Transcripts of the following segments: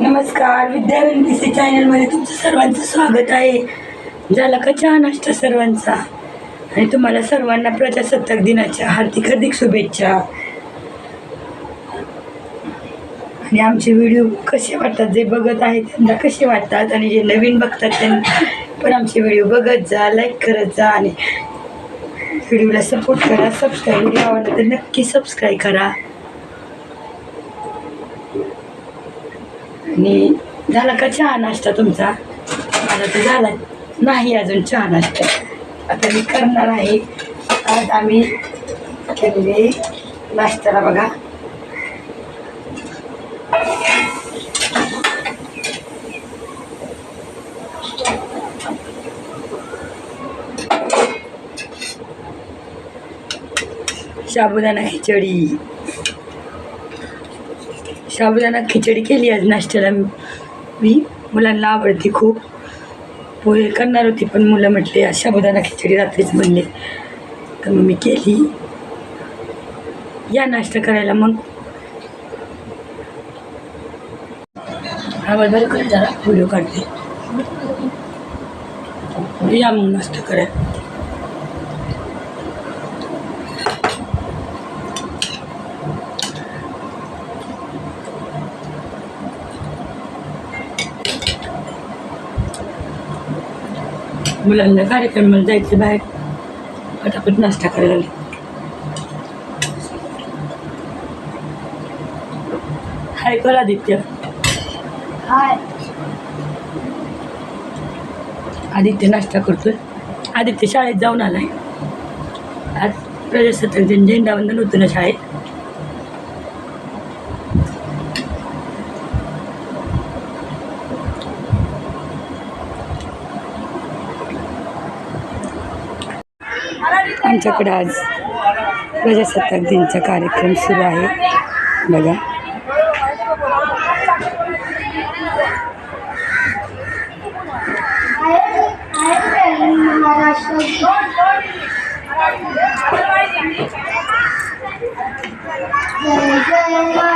नमस्कार विद्यारण सी चॅनलमध्ये तुमचं सर्वांचं स्वागत आहे. झाला का चहा नाश्ता सर्वांचा? आणि तुम्हाला सर्वांना प्रजासत्ताक दिनाच्या हार्दिक हार्दिक शुभेच्छा. आणि आमचे व्हिडिओ कसे वाटतात जे बघत आहेत त्यांना कसे वाटतात आणि जे नवीन बघतात त्यांना पण आमचे व्हिडिओ बघत जा लाईक करत जा आणि व्हिडिओला सपोर्ट करा सबस्क्राईब व्हिडिओ आवडला तर नक्की सबस्क्राईब करा. आणि झाला का चहा नाश्ता तुमचा? माझा तर झाला नाही अजून चहा नाश्ता. आता मी करणार आहे. आज आम्ही केलेले नाश्त्याला बघा. साबुदाणा खिचडी. साबुदाणा खिचडी केली आज नाश्त्याला मी. मुलांना आवडते खूप. पोहे करणार होती पण मुलं म्हटले आज साबुदाणा खिचडी रात्रीच म्हणले तर मग मी केली. या नाश्ता करायला मग. आवाज बरं कर जरा व्हिडिओ काढते. या मग नाश्ता करायला मुलांना कार्यक्रमाला जायचं बाहेर. पटापट नाश्ता करायला हाय कर आदित्य. हाय. आदित्य नाश्ता करतोय. आदित्य शाळेत जाऊन आलाय. आज प्रजासत्ताक दिन झेंडावंदन होतं ना शाळेत. आमच्याकडे आज प्रजासत्ताक दिनचा कार्यक्रम सुरू आहे. बघा. जय जय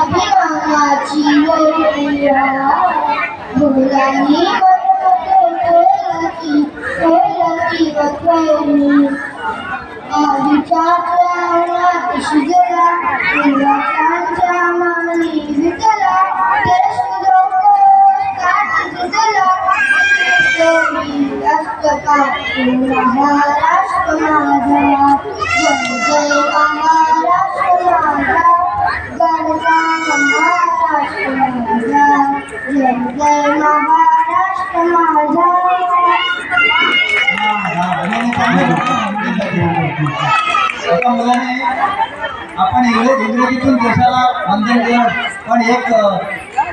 अभिमानाची वैया आधीच्या शिजला महाराष्ट्र माझा जय महाराष्ट्र माझा गरजा महाराष्ट्र माझा जय जय महाराष्ट्र माझा आपण इंग्रज इंग्रजीतून देशाला वंदन केलं पण एक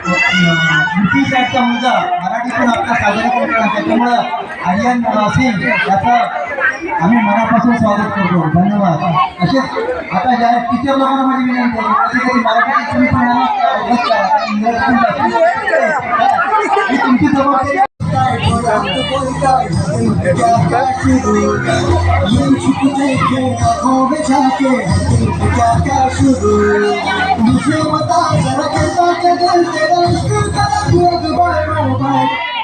ब्रिटिश साहेबचा मुलगा मराठीतून आपला साजरा करतो त्याच्यामुळं आर्यन सिंग याचं आम्ही मनापासून स्वागत करतो. धन्यवाद. असेच आता ज्या टीचर लोकांना माझी विनंती आहे. कधी कधी मराठीत तुम्ही पण आला तुमची जबाबदारी मुझे बता जरा कैसा के दिल तेरा इश्क का दिया दुबारा मोबाइल